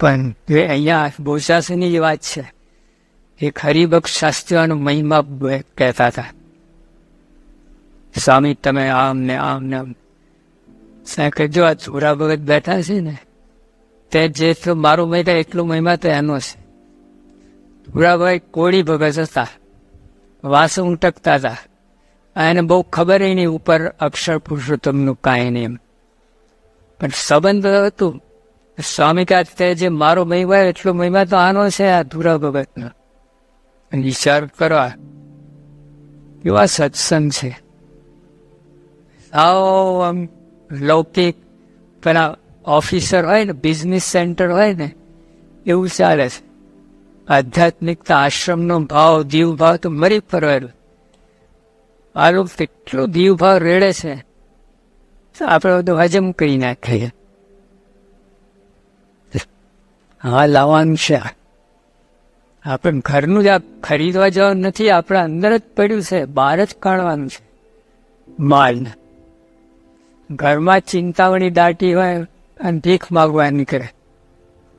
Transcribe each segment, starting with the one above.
પણ જે અહીંયા બોસાસની જે વાત છે. એ હરિભક્ત શાસ્ત્રનો મહિમા કહેતા હતા. સ્વામી, તમે આમ ને આમ ને આમ. સાહેબ જો આ ચોરા ભગત બેઠા છે ને, તે જે મારો મહિમા, એટલું મહિમા તો એનો છે. ચોરાભાઈ કોળી ભગત હતા. વાસ ઉંટકતા હતા. એને બહુ ખબર એની ઉપર અક્ષર પુરુષોત્તમનું કાંઈ નહીં એમ. પણ સંબંધ હતું સ્વામી જે મારો મહિમા એટલો મહિમા તો આનો છે આ ધુરા ભગતનો વિચાર કરવા કેવા સત્સંગ છે. આવો આમ લૌકિક પેલા ઓફિસર હોય ને, બિઝનેસ સેન્ટર હોય ને, એવું ચાલે છે. આધ્યાત્મિકતા આશ્રમનો ભાવ દીવ ભાવ તો મરી ફરવાયેલું આ લોકો કેટલો દીવ ભાવ રેડે છે. આપણે બધું હજમ કરી નાખીએ. હા, લાવવાનું છે. આપણે ઘરનું જ આ ખરીદવા જવાનું નથી, આપણા અંદર જ પડ્યું છે, બહાર જ કાઢવાનું છે. માલ. ઘરમાં ચિંતાવણી દાટી હોય અને ભીખ માગવા નીકળે.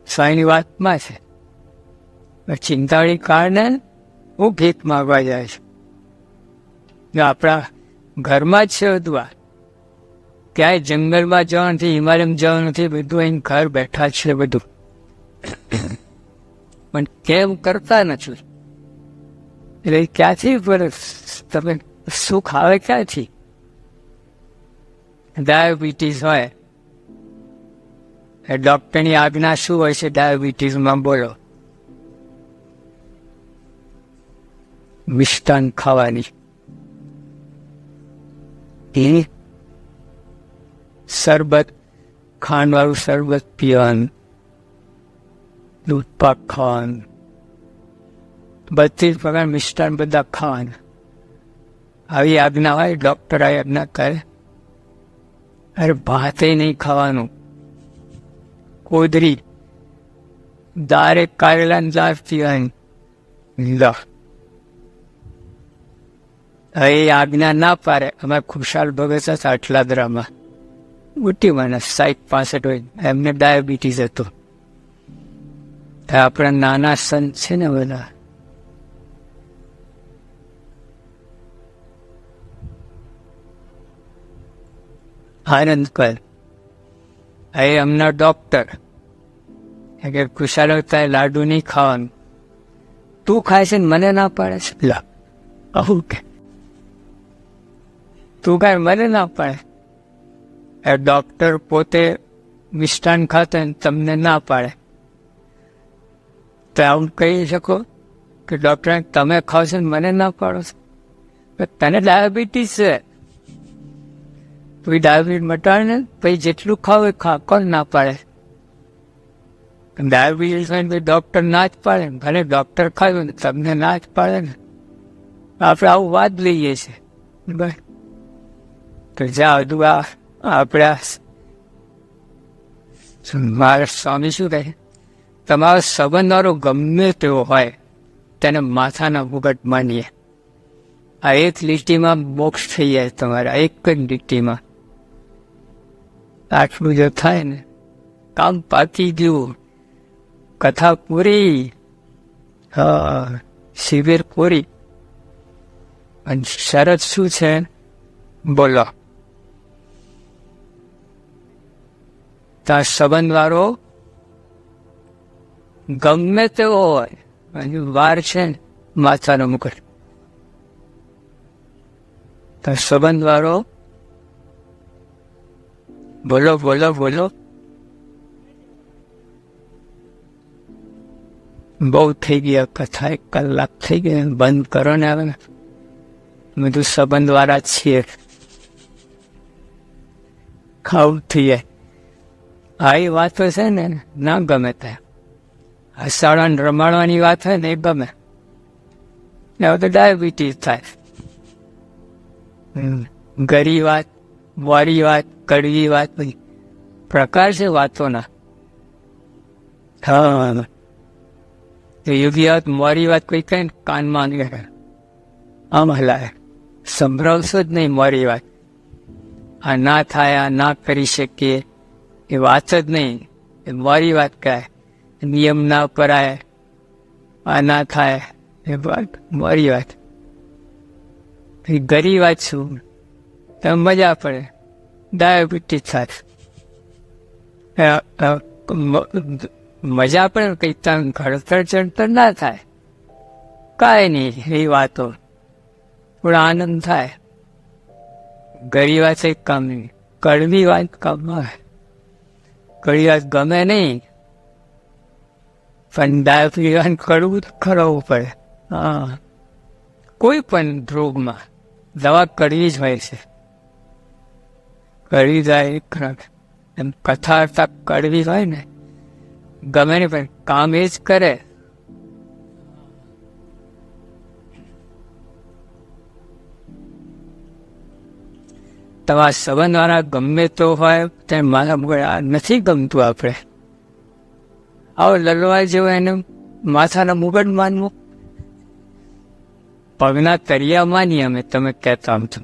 સ્વાઈની વાતમાં છે. ચિંતાવણી કારણે હું ભીખ માગવા જાય છું. આપણા ઘરમાં જ છે બધું ક્યાંય જંગલમાં જવાનું નથી, હિમાલયમાં જવાનું નથી, બધું અહીં ઘર બેઠા છે બધું. પણ કેમ કરતા નથી? એટલે ક્યાંથી પર તમે સુખ આવે ક્યાંથી? ડાયાબિટીસ હોય. એ ડૉક્ટરની આજ્ઞા શું હોય છે ડાયાબિટીસમાં બોલો. મિષ્ટાન ખાવાની. એ શરબત, ખાંડવાળું શરબત પીવાનું. દૂધ પાક ખાવાનું જ પ્રકાર મિષ્ટાન બધા ખાવાનું આવી આજ્ઞા હોય ડૉક્ટર આ આજ્ઞા કરે. અરે ભાતે નહીં ખાવાનું. કોદરી. દારે કારેલા દાસ પીવાની. લો. એ આજ્ઞા ના પાડે. અમારે ખુશાલ ભગત હતા અટલાદરામાં મોટી માણસ સાઠ પાસઠ હોય. એમને ડાયાબિટીસ હતો. આપણા નાના સંત છે ને બધા. આનંદ કર. એ એમના ડોક્ટર કે ખુશાલ તારે લાડુ નહીં ખાવાનું. તું ખાય છે ને મને ના પાડે છે? આવું કે. તું કાંઈ મને ના પાડે? એ ડોક્ટર પોતે મિષ્ટાન ખાતે તમને ના પાડે. આવું કહી શકો કે, ડૉક્ટર, તમે ખાવ છો મને ના પાડો છો. તને ડાયાબિટીસ છે. તું ડાયાબિટીસ મટાડે ને, પછી જેટલું ખાવ એ ખા, કોણ ના પાડે? ડાયાબિટીસ હોય ને ડૉક્ટર ના જ પાડે. ને ભલે ડૉક્ટર ખાયું ને તમને ના જ પાડે ને. આપણે આવું વાત લઈએ છીએ. બસ તો જ્યાં બધું આ આપણા મારા સ્વામી શું કહે? તમારો સંબંધવાળો ગમે તેવો હોય, તેને માથાના મુગટ માનીએ. આ એક લીટીમાં મોક્ષ થઈ જાય તમારા, એક જ લીટીમાં. આટલું જો થાય ને, કામ પાકી ગયું. કથા પૂરી. હા, શિબિર પૂરી. અને શરત શું છે? બોલો. ત્યાં સંબંધવાળો ગમે તેવો હોય, એની વાર છે માથાનો મુકટ. સંબંધ વાળો બોલો બોલો બોલો. બહુ થઈ ગયા કથા, એક કલાક થઈ ગઈ બંધ કરો ને હવે. બધું સંબંધ વાળા છીએ. ખાવું થઈ જાય. આ એ વાતો છે ને, ના ગમે ત્યાં. હસાડવા ને રમાડવાની વાત હોય ને એ ગમે. ને હવે તો ડાયાબિટીસ થાય. ગરી વાત વારી વાત, કડવી વાત બધી પ્રકાર છે વાતોના. હા યોગી વાત, મોરી વાત કોઈ કઈ ને કાનમાં નીકળે આમ હલાય. સંભળાવશો જ નહીં મોરી વાત. આ ના થાય, આ ના કરી શકીએ, એ વાત જ નહીં. એ મોરી વાત કહે. નિયમ ના કરાય આ ના થાય, એ વાત મારી વાત. એ ગરી વાત છું તો મજા પડે? ડાયાબિટીસ થાય મજા ને કંઈ તમ ઘડતર ચડતર ના થાય? કાંઈ નહીં, એ વાતો. થોડો આનંદ થાય. ગરી વાત એક કામ નહીં. કડવી વાત કામ આવે કડવી વાત ગમે નહીં. પણ ડાયાબિટીસ કડવું તો ખરવું પડે. હા. કોઈ પણ રોગમાં દવા કડવી જ હોય છે. કડવી જાય ખરાબ એમ કથા અર્થા કડવી હોય ને, ગમે ને પણ કામ એ જ કરે. તમારા સંબંધવાળા ગમે તો હોય તે મારા નથી ગમતું આપણે. આવો લલવાઈ જેવો એને માથાના મુગટ માનવું. પગના તરિયા માનીએ અમે, તમે કહેતા આમ તો.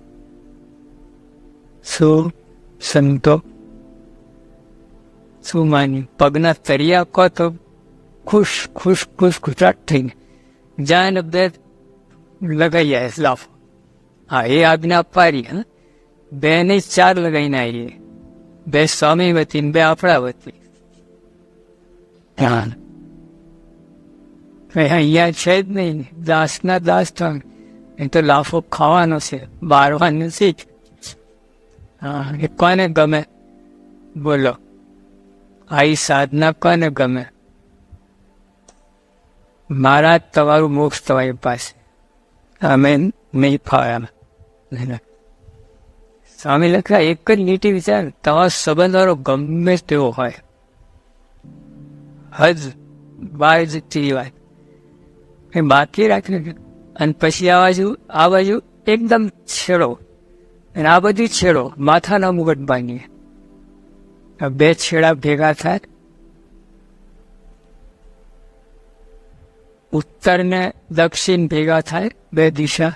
શું, સંતો? શું માની? પગના તરિયા કહો તો ખુશ ખુશ ખુશ ખુશાટ થઈને જાન બે લગાઈ જાય લાફો. હા, એ આજ્ઞા પારી, હા? બે ને ચાર લગાઈને આવીએ બે સ્વામી વતી બે આપણા વતી. કઈ અહીંયા છે જ નહીં. દાસના દાસ થણ એ તો લાફો ખાવાનો છે, બારવાનું છે જ. હા, એ કોને ગમે? બોલો. આઈ સાધના કોને ગમે? મારા તમારું મોક્ષ તમારી પાસે. અમે નહીં ફાવ્યા સ્વામી લખ્યા એક જ લીટી વિચાર, તમારો સંબંધવાળો ગમે તેવો હોય. હજ બાજ વાત એ બાકી રાખીને અને પછી આ બાજુ આ બાજુ એકદમ છેડો. અને આ બધી છેડો માથાના મુગટ બાંધીએ. બે છેડા ભેગા થાય. ઉત્તર ને દક્ષિણ ભેગા થાય, બે દિશા.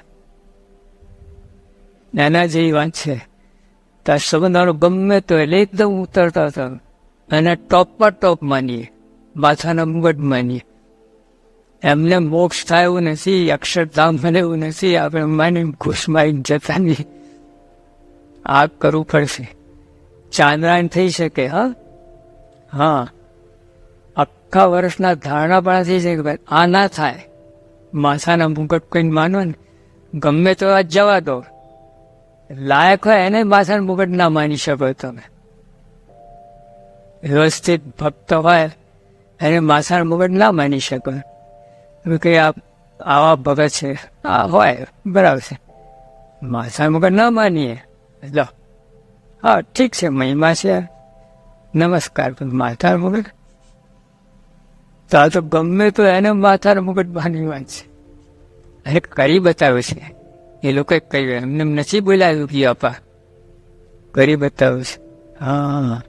નાના જેવી વાત છે. ત્યાં સંબંધોનો ગમે તો એટલે એકદમ ઉતરતા હતા. અને ટોપમાં ટોપ માનીએ. માથાના મુગટ માનીએ એમને મોક્ષ થાય એવું નથી અક્ષરધામ મળે એવું નથી, આપણે માની ઘૂસમાઈ જતા નહીં આ કરવું પડશે. ચાંદ્રાયણ થઈ શકે, હા? હા. આખા વર્ષના ધારણા પણ થઈ શકે ભાઈ આ ના થાય. માથાના મુગટ કઈ માનો ને, ગમે તો આ જવા દો. લાયક હોય એને માથાના મુગટ ના માની શકો તમે. વ્યવસ્થિત ભક્ત હોય એને માથાના મુગટ ના માની શકો. હવે કંઈ આ આવા ભગત છે. આ હોય, બરાબર છે. માથાના મુગટ ના માનીએ. લો. હા, ઠીક છે, મહિમા છે. નમસ્કાર, પણ માથાના મુગટ તો તો ગમે તો એને માથાના મુગટ માની છે. અને કરી બતાવ્યું છે. એ લોકોએ કહ્યું, એમને નથી બોલાવ્યું કે અપા કરી બતાવ્યું છે. હા